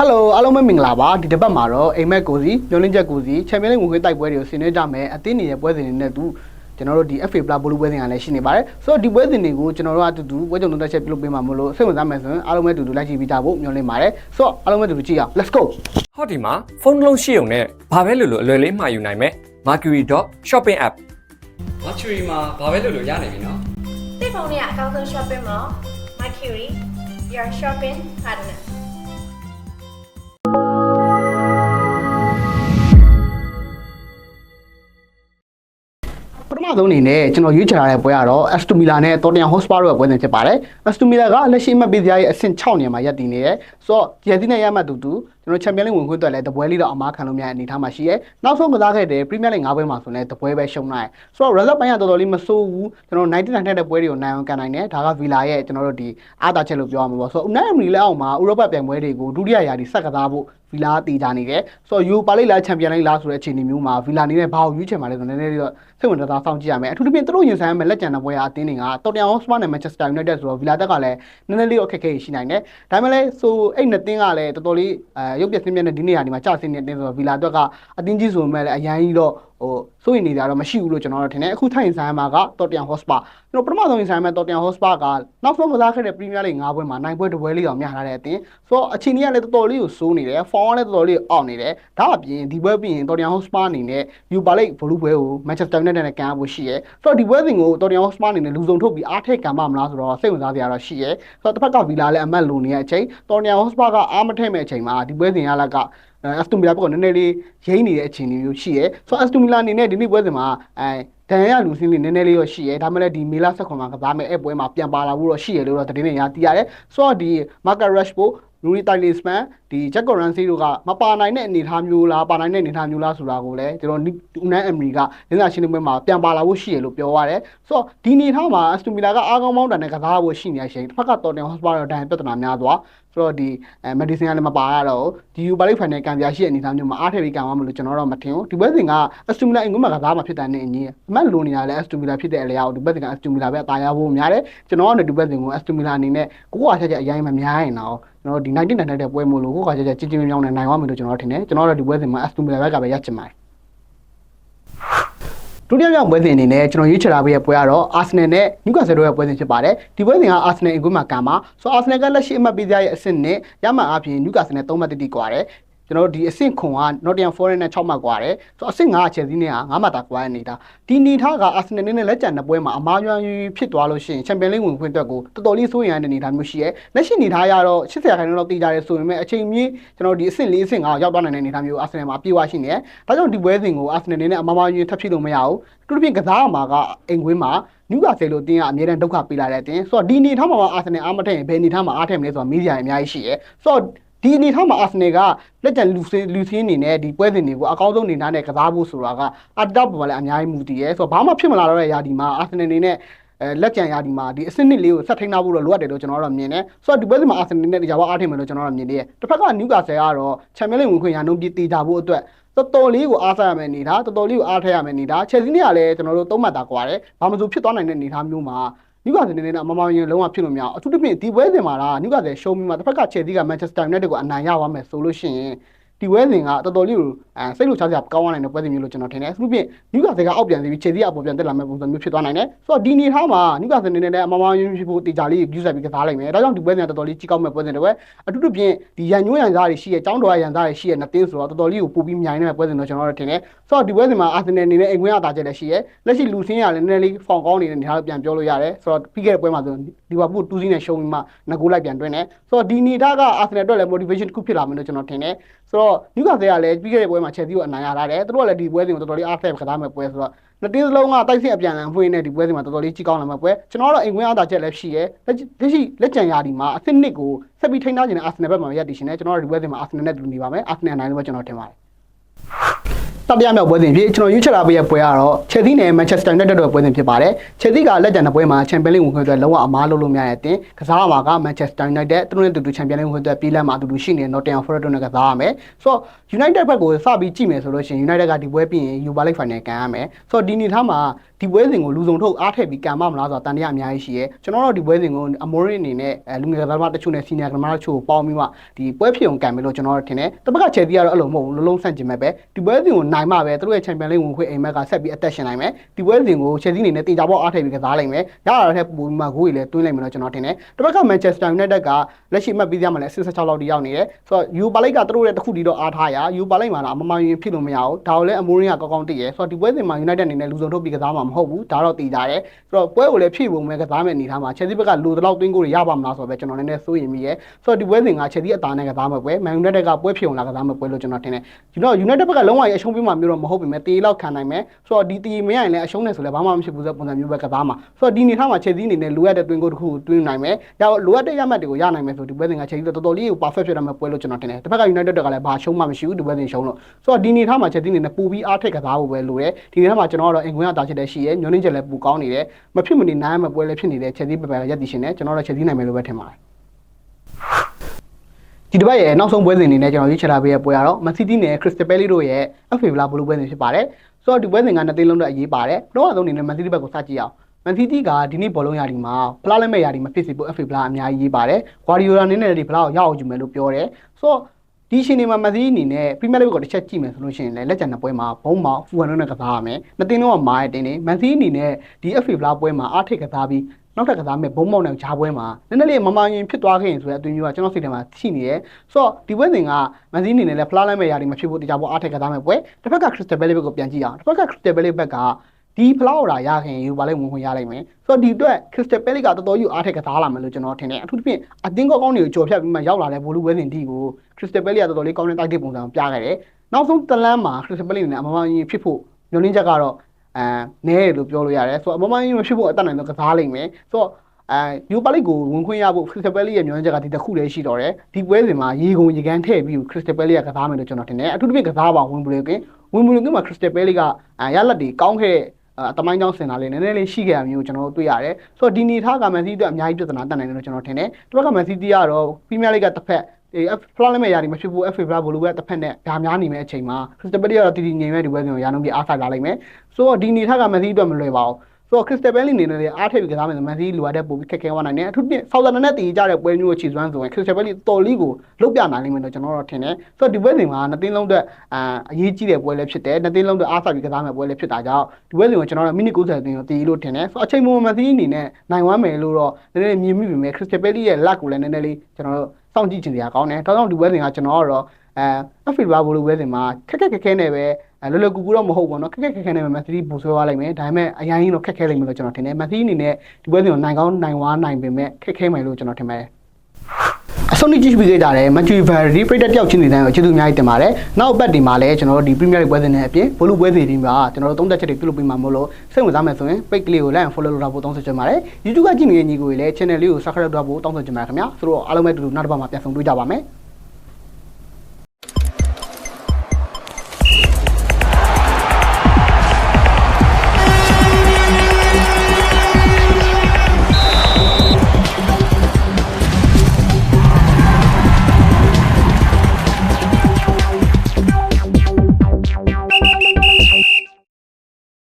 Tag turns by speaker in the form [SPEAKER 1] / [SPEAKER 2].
[SPEAKER 1] ဟယ်လိုအားလုံးပဲမင်္ဂလာပါဒီတစ်ပတ်မှာတော့အိမ်မက်ကိုစီညွန်လင်းချက်ကိုစီချန်ပီယံလိဝင်ခွင့်တိုက်ပွဲတွေကိုဆင်နွှဲကြမယ်အသင်းနေရဲ့ပွဲစဉ်တွေနဲ့တူကျွန်တော်တို့ဒီ FA Plus ဘလူးပွဲစဉ်ကလည်းရှိနေပါတယ်ဆိုတော့ဒီပွဲစဉ်တွေကိုကျွန်တော်တို့အတူတူပွဲကြုံသုံးသက်ချက်ပြုလုပ်ပေးမှာမလို့စိတ်ဝင်စားမယ်ဆိုရင်အားလုံးပဲအတူတူလိုက်ကြည့်ပြီးကြဖို့ညွှန်လင်းပါတယ်ဆိုတော့အားလုံးပဲအတူတူကြည့်အောင် let's go
[SPEAKER 2] ဟောဒီမှာဖုန်းတစ်လုံးရှိုံနဲ့ဘာပဲလို့လို့အလွယ်လေးမှာယူနိုင်မဲ့ Mercury.shopping app Mercury မှာဘာပဲလို့လို့ရနေပြီနော်
[SPEAKER 3] တိတ်ဖုန်းနဲ့အကောင့်ဆုံး shopping mall Mercury your shopping partner
[SPEAKER 1] ဆုံးအနေနဲ့ကျွန်တော်ရွေးချယ်ထားတဲ့ပွဲကတော့ Aston Villa နဲ့ Tottenham Hotspur တို့ရဲ့ပွဲစဉ်ဖြစ်ပါတယ်။ Aston Villa ကလက်ရှိအမှတ်ပေးစရာရဲ့အဆင့်6နေရာမှာရပ်တည်နေတယ်။ဆိုတော့ဂျယ်စီနဲ့ရမှတ်တူတူကျွန်တော်ချန်ပီယံလိဝင်ခွင့်အတွက်လည်းတပွဲလေးတော့အမားခံလို့မရတဲ့အနေအထားမှာရှိရဲ။နောက်ဆုံးကစားခဲ့တဲ့ Premier League ၅ပွဲမှာဆိုလည်းတပွဲပဲရှုံးနိုင်။ဆိုတော့ result ပိုင်းကတော်တော်လေးမဆိုးဘူး။ကျွန်တော်99ထက်တဲ့ပွဲတွေကိုနိုင်အောင်ကန်နိုင်တယ်။ဒါက Villa ရဲ့ကျွန်တော်တို့ဒီအားသာချက်လို့ပြောရမှာပေါ့။ဆိုတော့ Unai Emery လက်အောက်မှာဥရောပပြိုင်ပွဲတွေကိုဒုတိယရာသီဆက်ကစားဖို့ ဗီလာတည်ကြနေတယ်ဆိုတော့ယူပါလိလာချန်ပီယံလိလာဆိုတဲ့အခြေအနေမျိုးမှာဗီလာအနေနဲ့ဘာကိုရွေးချယ်မှာလဲဆိုတော့နည်းနည်းလေးတော့စိတ်ဝင်စားစားစောင့်ကြည့်ရမယ်အထူးသဖြင့်သူတို့ရင်ဆိုင်ရမယ့်လက်ကျန်တဲ့ပွဲအားအသင်းတွေကတော်တန်အောင်စပါနဲ့မန်ချက်စတာယူနိုက်တက်ဆိုတော့ဗီလာတက်ကလည်းနည်းနည်းလေးတော့အခက်အခဲရှိနိုင်တယ်ဒါပေမဲ့လည်းဆိုအဲ့နှစ်သင်းကလည်းတော်တော်လေးအဲရုပ်ပြစင်းပြတဲ့ဒီနေရာဒီမှာကြာစင်းနေတဲ့တင်းဆိုတော့ဗီလာတက်ကအတင်းကြီးဆိုပေမဲ့လည်းအရန်ကြီးတော့ ဟိုစိုးရိမ်နေကြတော့မရှိဘူးလို့ကျွန်တော်တို့ထင်တယ်အခုထိုင်ဆိုင်မှာကတော်တန်ဟော့စပါကျွန်တော်ပထမဆုံးရင်ဆိုင်မှာတော်တန်ဟော့စပါကနောက်ဆုံးကစားခဲ့တဲ့ပရီးမီးယားလိ၅ပွဲမှာနိုင်ပွဲတစ်ပွဲလေးတော့မျှထားတဲ့အတင်းဆိုတော့အချိန်ကြီးကလည်းတော်တော်လေးကိုစိုးနေတယ်ဖောင်းကလည်းတော်တော်လေးအောက်နေတယ်ဒါအပြင်ဒီပွဲပြီးရင်တော်တန်ဟော့စပါအနေနဲ့ယူပါလိဘလူးပွဲကိုမန်ချက်စတာယူနိုက်တက်နဲ့ကန်ဖို့ရှိရဲဆိုတော့ဒီပွဲစဉ်ကိုတော်တန်ဟော့စပါအနေနဲ့လူစုံထုတ်ပြီးအားထည့်ကန်ပါမလားဆိုတော့စိတ်ဝင်စားစရာတော့ရှိရဲဆိုတော့တစ်ဖက်ကဗီလာလည်းအမတ်လိုနေတဲ့အချိန်တော်တန်ဟော့စပါကအားမထည့်မဲ့အချိန်မှာဒီပွဲစဉ်ရလက်က အက်စတိုမီလာဘက်ကနည်းနည်းလေးရိမ့်နေတဲ့အခြေအနေမျိုးရှိရဲဆိုတော့အက်စတိုမီလာအနေနဲ့ဒီနေ့ပွဲစဉ်မှာအဲဒန်ရလူစင်းလေးနည်းနည်းလေးတော့ရှိရဲဒါမှလည်းဒီမေလာဆက်ခွန်မှာကစားမယ်အဲ့ပွဲမှာပြန်ပါလာဖို့တော့ရှိရဲလို့တော့သတင်းတွေရသိရတယ်ဆိုတော့ဒီမာကာရက်ရှ်ပို လူရီတိုင်လီစမန်ဒီဂျက်ကော်ရန်စီတို့ကမပါနိုင်တဲ့အနေအထားမျိုးလားပါနိုင်တဲ့အနေအထားမျိုးလားဆိုတာကိုလည်းကျွန်တော်ဦးနန်းအမရီကလင်းစာရှင်းလင်းပွဲမှာပြန်ပါလာဖို့ရှိရလို့ပြောရတယ်ဆိုတော့ဒီအနေအထားမှာအက်စတိုမီလာကအားကောင်းမောင်းတန်နဲ့ကစားဖို့ရှိနေတဲ့အချိန်တစ်ဖက်ကတော်တင်ဟော့စပါတော့ဒန်ပြဿနာများသွားဆိုတော့ဒီအဲမက်ဒီဆင်ကလည်းမပါရတော့ဒီယူပါလိဖိုင်နယ်ကံပြရှိတဲ့အနေအထားမျိုးမှာအားထည့်ပြီးကံသွားမလို့ကျွန်တော်တော့မထင်ဘူးဒီဘက်စဉ်ကအက်စတိုမီလာအင်ကွန်းမှာကစားမှာဖြစ်တဲ့အနေအညီအမှတ်လိုနေတာလည်းအက်စတိုမီလာဖြစ်တဲ့အလျောက်ဒီဘက်စဉ်ကအက်စတိုမီလာပဲအသာရဖို့များတယ်ကျွန်တော်ကလည်းဒီဘက်စဉ်ကိုအက်စတိုမီလာအနေနဲ့ကိုကချက်ချက်အရင်မများရင်တော့ ကျွန်တော်ဒီ19နိုင်တဲ့ပွဲမို့လို့ကိုကချက်ချက်ချင်းချင်းမြောင်းနဲ့နိုင်သွားမယ်လို့ကျွန်တော်ထင်တယ်ကျွန်တော်တို့ဒီပွဲစဉ်မှာအက်စတိုမီလာဘက်ကပဲရချင်ပါတယ်ဒုတိယမြောက်ပွဲစဉ်အနေနဲ့ကျွန်တော်ရွေးချယ်ထားပေးတဲ့ပွဲကတော့အာဆနယ်နဲ့နျူကာဆယ်တို့ရဲ့ပွဲစဉ်ဖြစ်ပါတယ်ဒီပွဲစဉ်ကအာဆနယ်အင်ကွန်းမှာကံပါဆိုအာဆနယ်ကလက်ရှိအမှတ်ပေးစရာရဲ့အဆင့်နဲ့ရမှန်အပြင်နျူကာဆယ်နဲ့3မှတ်တိတိကွာတယ် ကျွန်တော်တို့ဒီအဆင့်ခွန်က Nottingham Forest နဲ့6မှတ်ကွာတယ်ဆိုတော့အဆင့်5က Chelsea နဲ့က9မှတ်တာကွာတဲ့နေတာဒီနေထားက Arsenal နဲ့လက်ကျန်တဲ့ပွဲမှာအမားကျွမ်းဖြစ်သွားလို့ရှိရင် Champions League ဝင်ခွင့်အတွက်ကိုတော်တော်လေးစိုးရိမ်ရတဲ့နေထားမျိုးရှိရဲလက်ရှိနေထားရတော့80ခိုင်နှုန်းလောက်တည်ကြရဲဆိုပေမဲ့အချိန်မြင့်ကျွန်တော်ဒီအဆင့်4အဆင့်5ရောက်သွားနိုင်တဲ့နေထားမျိုး Arsenal မှာပြေးဝရှိနေတယ်ဒါကြောင့်ဒီပွဲစဉ်ကို Arsenal နဲ့အမားမားကျွန်းထပ်ဖြစ်လို့မရဘူးသူတို့ပြင်ကစားမှာကအိမ်ကွင်းမှာနျူကာဆယ်လိုတင်းကအများတန်းဒုက္ခပေးလာတဲ့အတင်းဆိုတော့ဒီနေထားမှာအာဆင်နယ်အားမထည့်ရင်ဘယ်နေထားမှာအားထည့်မလဲဆိုတော့မေးကြရအများကြီးရှိရဲဆိုတော့ ဒီအနေထားမှာအာဆင်နယ်ကလက်ကျန်လူစင်းလူစင်းအနေနဲ့ဒီပွဲစဉ်တွေကိုအကောင်းဆုံးအနေနဲ့နဲ့ကစားဖို့ဆိုတာကအတတ်ပေါ်မှာလည်းအများကြီးမူတည်ရဲဆိုတော့ဘာမှဖြစ်မလာတော့တဲ့ຢာဒီမှာအာဆင်နယ်အနေနဲ့အဲလက်ကျန်ရာဒီမှာဒီအစနစ်လေးကိုဆက်ထိန်းထားဖို့တော့လိုအပ်တယ်လို့ကျွန်တော်တို့မြင်တယ်ဆိုတော့ဒီပွဲစဉ်မှာအာဆင်နယ်နဲ့ကြာဝအားထိမယ်လို့ကျွန်တော်တို့မြင်တယ်တစ်ဖက်ကနျူကာဆယ်ကတော့ချန်ပီယံလိဝင်ခွင့်ရနှုန်းပြည်တည်ကြဖို့အတွက်တော်တော်လေးကိုအားဆက်ရမယ်နေတာတော်တော်လေးကိုအားထည့်ရမယ်နေတာချယ်ဆီနဲ့ကလည်းကျွန်တော်တို့သုံးမှတ်တာကွာတယ်ဘာမှမဆိုဖြစ်သွားနိုင်တဲ့အနေအထားမျိုးမှာ နျူကာဆယ်နေနေနဲ့အမမရင်လုံးဝဖြစ်လို့မရအောင်အထူးသဖြင့်ဒီပွဲစဉ်မှာလားနျူကာဆယ်ရှုံးပြီးမှတစ်ဖက်ကချယ်ဆီကမန်ချက်စတာယူနိုက်တက်ကိုအနိုင်ရသွားမယ်ဆိုလို့ရှိရင် ဒီပွဲစဉ်ကတော်တော်လေးကိုအဲစိတ်လှုပ်ရှားစရာကောင်းသွားနိုင်တဲ့ပွဲစဉ်မျိုးလို့ကျွန်တော်ထင်တယ်။သူတို့ပြင်နျူကာဆယ်ကအောက်ပြန်စီပြီးခြေစီကအပေါ်ပြန်တက်လာမဲ့ပုံစံမျိုးဖြစ်သွားနိုင်တယ်။ဆိုတော့ဒီနေထားမှာနျူကာဆယ်နေနေနဲ့အမမယဉ်ဖြစ်ဖို့တေချာလေးပြုဆက်ပြီးကစားလိုက်မယ်။ဒါကြောင့်ဒီပွဲစဉ်ကတော်တော်လေးကြီးကောင်းမဲ့ပွဲစဉ်တွေပဲအထူးသဖြင့်ဒီရန်ညွှန်းရန်သားတွေရှိရဲ့ចောင်းတော်ရန်သားတွေရှိရဲ့နှစ်သင်းဆိုတော့တော်တော်လေးကိုပူပြီးမြိုင်နေတဲ့ပွဲစဉ်တော့ကျွန်တော်တို့ထင်တယ်။ဆိုတော့ဒီပွဲစဉ်မှာအာဆင်နယ်အနေနဲ့အိမ်ခွင်းအသာချက်လည်းရှိရဲ့။လက်ရှိလူစင်းရလည်းနည်းနည်းလေးဖောင်ကောင်းနေတဲ့နေထားပြန်ပြောလို့ရတယ်။ဆိုတော့ပြီးခဲ့တဲ့ပွဲမှာဆိုလီဗာပူး2စီးနဲ့ရှုံးပြီးမှနှစ်ဂိုးလိုက်ပြန်တွင်းတယ်။ဆိုတော့ဒီနေထားကအာဆင်နယ်အတွက်လည်း motivation တစ်ခုဖြစ်လာမယ်လို့ကျွန်တော်ထင်တယ်။ဆိုတော့နျူကာဆယ်ကလည်းပြီးခဲ့တဲ့ပွဲမှာချက်စီကိုအနိုင်ရလာတယ်သူတို့ကလည်းဒီပွဲစဉ်ကိုတော်တော်လေးအားထည့်ကစားမဲ့ပွဲဆိုတော့နှစ်တင်းစလုံးကတိုက်စစ်အပြန်အလှန်ဖွင့်နေဒီပွဲစဉ်မှာတော်တော်လေးကြီးကောင်းလာမဲ့ပွဲကျွန်တော်တို့အိမ်ခွင်းအားသာချက်လည်းရှိရဲလက်ရှိလက်ကျန်ရာဒီမှာအသစ်နှစ်ကိုဆက်ပြီးထိန်းထားခြင်းနဲ့အာဆင်နယ်ဘက်မှာရပ်တည်ရှင်တယ်ကျွန်တော်တို့ဒီပွဲစဉ်မှာအာဆင်နယ်နဲ့တူနေပါမယ်အာဆင်နယ်အနိုင်လို့ပဲကျွန်တော်ထင်ပါတယ် တတိယမြောက်ပွဲစဉ်ဖြစ်ကျွန်တော်ရွေးချယ်လာပေးရပွဲကတော့ Chelsea နဲ့ Manchester United တို့ပွဲစဉ်ဖြစ်ပါတယ် Chelsea ကလက်ကျန်တဲ့ပွဲမှာ Champions League ဝင်ခွင့်အတွက်လုံးဝအမားလုပ်လို့မရတဲ့အတင်ကစားမှာက Manchester United သူတို့နဲ့တူတူ Champions League ဝင်ခွင့်အတွက်ပြေးလမ်းမှာအတူတူရှိနေတဲ့ Nottingham Forest တို့နဲ့ကစားရမယ်ဆိုတော့ United ဘက်ကိုစပြီးကြည့်မယ်ဆိုလို့ရှိရင် United ကဒီပွဲပြီးရင် Europa League Final ကန်ရမယ်ဆိုတော့ဒီနေ့ထားမှာဒီပွဲစဉ်ကိုလူစုံထုတ်အားထည့်ပြီးကန်မမလားဆိုတာတန်တရားအများကြီးရှိရဲကျွန်တော်တို့ဒီပွဲစဉ်ကိုအမိုးရင်းအနေနဲ့အဲလူငယ်ကစားသမားတချို့နဲ့ senior ကစားသမားတချို့ကိုပေါင်းပြီးမှဒီပွဲဖြစ်အောင်ကန်မယ်လို့ကျွန်တော်တို့ထင်တယ်တစ်ပတ်က Chelsea ကတော့အဲ့လိုမဟုတ်ဘူးလုံးလုံးဆန့်ကျင်မဲ့ပဲဒီပွဲစဉ်ကိုနိုင်မှပဲသူတို့ရဲ့ Champions League ဝင်ခွင့်အိမ်မက်ကဆက်ပြီးအသက်ရှင်နိုင်မယ်ဒီပွဲစဉ်ကို Chelsea အနေနဲ့တေချာပေါက်အားထည့်ပြီးကစားနိုင်မယ်ရတာတဲ့ပုံမှန်ဂိုးတွေလည်းတွင်းနိုင်မယ်လို့ကျွန်တော်ထင်တယ်တစ်ပတ်က Manchester United ကလက်ရှိမှတ်ပြီးရမှလည်း16လောက်တိရောက်နေတယ်ဆိုတော့ Europa League ကသူတို့ရဲ့တစ်ခုတည်းတော့အားထားရ Europa League မှာတော့အမမှန်ရင်ဖြစ်လို့မရဘူးဒါကိုလည်းအမိုးရင်းကကောင်းကောင်းသိရဆိုတော့ဒီပွဲစဉ်မှာ United အနေနဲ့လူစုံထုတ်ပြီးကစားမှာမဟုတ်ဘူးဒါတော့တည်ကြတယ်ဆိုတော့ပွဲကိုလည်းဖြည့်ပုံပဲကစားမယ်အနေထားမှာ Chelsea ဘက်ကလူတလောက်သွင်းကိုတွေရပါမလားဆိုတော့ပဲကျွန်တော်နည်းနည်းစိုးရင်မိရဲဆိုတော့ဒီပွဲစဉ်က Chelsea အသားနဲ့ကစားမှာပွဲ Man United ကပွဲဖြည့်အောင်လာကစားမှာပွဲလို့ကျွန်တော်ထင်တယ်ကျွန်တော် United ဘက်ကလုံးဝရအရှုံးပေးမှာမျိုးတော့မဟုတ်ပေမဲ့တေးလောက်ခံနိုင်မယ်ဆိုတော့ဒီတေးမရရင်လည်းအရှုံးနေဆိုလည်းဘာမှမဖြစ်ဘူးဆိုပုံစံမျိုးပဲကစားမှာဆိုတော့ဒီနေထားမှာ Chelsea အနေနဲ့လိုအပ်တဲ့သွင်းကိုတစ်ခုကိုသွင်းနိုင်မယ်ရလိုအပ်တဲ့ရမှတ်တွေကိုရနိုင်မယ်ဆိုဒီပွဲစဉ်က Chelsea တော်တော်လေးကို perfect ဖြစ်ရမယ်ပွဲလို့ကျွန်တော်ထင်တယ်တစ်ဖက်က United ကလည်းဘာရှုံးမှမရှိဘူးဒီပွဲစဉ်ရှုံးလို့ဆိုတော့ဒီနေထားမှာ Chelsea အနေနဲ့ပူပြီးအားထက်ကစားဖို့ပဲလိုတယ်ဒီနေထားမှာကျွန်တော်ကတော့အင်ကွင်းကတာချက်တဲ့ရှိရဲညွှန်းနှင်းချက်လည်းပူကောင်းနေတယ်မဖြစ်မနေနိုင်ရမယ့်ပွဲလည်းဖြစ်နေတဲ့ Chelsea ပဲပဲရက်တည်ရှင်တယ်ကျွန်တော်တို့ Chelsea နိုင်မယ်လို့ပဲထင်ပါတယ် ဒီတစ်ပတ်ရဲ့နောက်ဆုံးပွဲစဉ်အနေနဲ့ကျွန်တော်ရွေးချယ်ထားပေးတဲ့ပွဲကတော့ Man City နဲ့ Crystal Palace တို့ရဲ့ FA Villa ဘလူးပွဲစဉ်ဖြစ်ပါတယ်ဆိုတော့ဒီပွဲစဉ်ကနှစ်သိန်းလုံးတော့အရေးပါတယ်ပထမဆုံးအနေနဲ့ Man City ဘက်ကိုစကြည့်အောင် Man City ကဒီနေ့ဘောလုံးရာဒီမှာဖလားလက်မဲ့ရာဒီမှာဖြစ်စီဖို့ FA ဖလားအများကြီးရေးပါတယ်။ Guardiola အနေနဲ့ဒီဖလားကိုရအောင်ယူမယ်လို့ပြောတယ်။ဆိုတော့ဒီရှင်နေမှာ Man City အနေနဲ့ Premier League ကိုတစ်ချက်ကြည့်မယ်ဆိုလို့ရှိရင်လည်းလက်ကျန်တဲ့ပွဲမှာဘုံမောင်ဖူဟန်တို့နဲ့ကစားရမယ်။နှစ်သိန်းလုံးကမားတဲ့တင်းနေ Man City အနေနဲ့ဒီ FA ဖလားပွဲမှာအားထိတ်ကစားပြီး နောက်ထပ်ကစားမဲ့ဘုံမောင်နဲ့ဂျားပွဲမှာနည်းနည်းလေးမမာရင်ဖြစ်သွားခဲ့ရင်ဆိုတဲ့အသွင်မျိုးကကျွန်တော်စိတ်ထဲမှာရှိနေတယ်။ဆိုတော့ဒီပွဲစဉ်က Man City အနေနဲ့လည်းဖလားလက်မဲ့ရာဒီမှာဖြစ်ဖို့တရားပေါ်အားထိတ်ကစားမဲ့ပွဲ။တစ်ဖက်က Crystal Palace ဘက်ကိုပြန်ကြည့်အောင်။တစ်ဖက်က Crystal Palace ဘက်ကဒီဖလောက်ရာရခင်ယူပါလိမ့်ဝင်ခွင့်ရလိမ့်မယ်ဆိုတော့ဒီအတွက် Crystal Palace ကတော်တော်ကြီးအားထက်ကစားလာမယ်လို့ကျွန်တော်ထင်တယ်အထူးသဖြင့်အတင်းကောင်းကောင်းတွေကိုကြော်ဖြတ်ပြီးမှရောက်လာတဲ့ဘိုလူပွဲစဉ်တီကို Crystal Palace ကတော်တော်လေးကောင်းတဲ့တိုက်တဲ့ပုံစံကိုပြခဲ့တယ်နောက်ဆုံးတလန်းမှာ Crystal Palace နဲ့အမမကြီးဖြစ်ဖို့ညွှန်လင်းချက်ကတော့ အဲနဲတယ်လို့ပြောလို့ရတယ်ဆိုတော့အမမကြီးမဖြစ်ဖို့အတတ်နိုင်တော့ကစားလိမ့်မယ်ဆိုတော့အဲယူပါလိကိုဝင်ခွင့်ရဖို့ Crystal Palace ရဲ့ညွှန်ချက်ကဒီတစ်ခုတည်းရှိတော့တယ်ဒီပွဲစဉ်မှာရေကုန်ရေကန်းထည့်ပြီး Crystal Palace ကကစားမယ်လို့ကျွန်တော်ထင်တယ်အထူးသဖြင့်ကစားပါဝင်ဘလကင်ဝင်ဘလကင်မှာ Crystal Palace ကရလက်တွေကောင်းခဲ့အတမိုင်းကြောင်းစင်တာလေးနည်းနည်းလေးရှိခဲ့ရမျိုးကျွန်တော်တို့တွေ့ရတယ်ဆိုတော့ဒီနေထားကမန်စီးအတွက်အများကြီးပြဿနာတက်နိုင်တယ်လို့ကျွန်တော်ထင်တယ်တစ်ဖက်ကမန်စီးတီးကတော့ပရီးမီးယားလိဂ်ကတစ်ဖက် အေးဖလားလက်မဲ့ရာဒီမဖြစ်ဘူး FA ဖလားဘိုလိုပဲတစ်ဖက်နဲ့ဓာများနေမဲ့အချိန်မှာခရစ်စတပယ်ကတော့တည်တည်ငြိမ်မဲ့ဒီပွဲစဉ်ကိုရာနှုန်းပြအားဆိုင်လာလိမ့်မယ်ဆိုတော့ဒီနေထားကမန်စီးအတွက်မလွယ်ပါဘူးဆိုတော့ခရစ်စတပယ်အနေနဲ့လည်းအားထည့်ပြီးကစားမယ်ဆိုမန်စီးလိုအပ်တဲ့ပုံပြီးခက်ခဲသွားနိုင်တယ်အထူးသဖြင့်ဆောက်သန်နဲ့တည်ကြတဲ့ပွဲမျိုးကိုခြေစွမ်းဆိုရင်ခရစ်စတပယ်တော်လီကိုလုတ်ပြနိုင်လိမ့်မယ်လို့ကျွန်တော်တို့ထင်တယ်ဆိုတော့ဒီပွဲစဉ်မှာနှစ်သိန်းလုံးအတွက်အာအရေးကြီးတဲ့ပွဲလည်းဖြစ်တယ်နှစ်သိန်းလုံးအတွက်အားဆိုင်ပြီးကစားမယ်ပွဲလည်းဖြစ်တာကြောင့်ဒီပွဲစဉ်ကိုကျွန်တော်တို့မိနစ်90သိန်းကိုတည်လို့ထင်တယ်ဆိုတော့အချိန်မှမန်စီးအနေနဲ့နိုင်ဝမ်းမယ်လို့တော့နည်းနည်းမြင်မိပေမဲ့ခရစ်စတပယ်ရဲ့လက်ကိုလည်းနည်းနည်းလေးကျွန်တော်တို့ စောင့်ကြည့်ချင်စရာကောင်းတယ်ဒါကြောင့်ဒီပွဲစဉ်ကကျွန်တော်ကတော့အဲအဖီဘာဘိုလိုပွဲစဉ်မှာခက်ခက်ခက်ခဲနဲ့ပဲအဲလောလောကူကူတော့မဟုတ်ဘူးเนาะခက်ခက်ခက်ခဲနဲ့ပဲမန်စီးတီးဘူဆွဲသွားလိုက်မယ်ဒါပေမဲ့အရင်ကတော့ခက်ခဲလိမ့်မယ်လို့ကျွန်တော်ထင်တယ်မန်စီးတီးအနေနဲ့ဒီပွဲစဉ်ကိုနိုင်ကောင်းနိုင်ဝါနိုင်ပေမဲ့ခက်ခဲမယ်လို့ကျွန်တော်ထင်ပါတယ် အဆုံးထိကြည့်ပြီးကြတယ်မန်ချူဗာရီပရိသတ်တယောက်ချင်းနေတိုင်းကိုကျေးဇူးအများကြီးတင်ပါတယ်နောက်ပတ်ဒီမှာလည်းကျွန်တော်တို့ဒီပရီးမီးယားလိပွဲစဉ်တွေအပြင်ဘိုလူပွဲစဉ်တွေမှာကျွန်တော်တို့သုံးသက်ချက်တွေပြုလုပ်ပေးမှာမို့လို့စိတ်ဝင်စားမယ်ဆိုရင် page ကလေးကို like and follow လုပ်ထားဖို့တောင်းဆိုချင်ပါတယ် YouTube ကကြည့်နေတဲ့ညီကိုတွေလည်း channel လေးကို subscribe လုပ်ထားဖို့တောင်းဆိုချင်ပါတယ်ခင်ဗျာဆိုတော့အားလုံးပဲတူတူနောက်တစ်ပတ်မှာပြန်ဆုံတွေ့ကြပါမယ်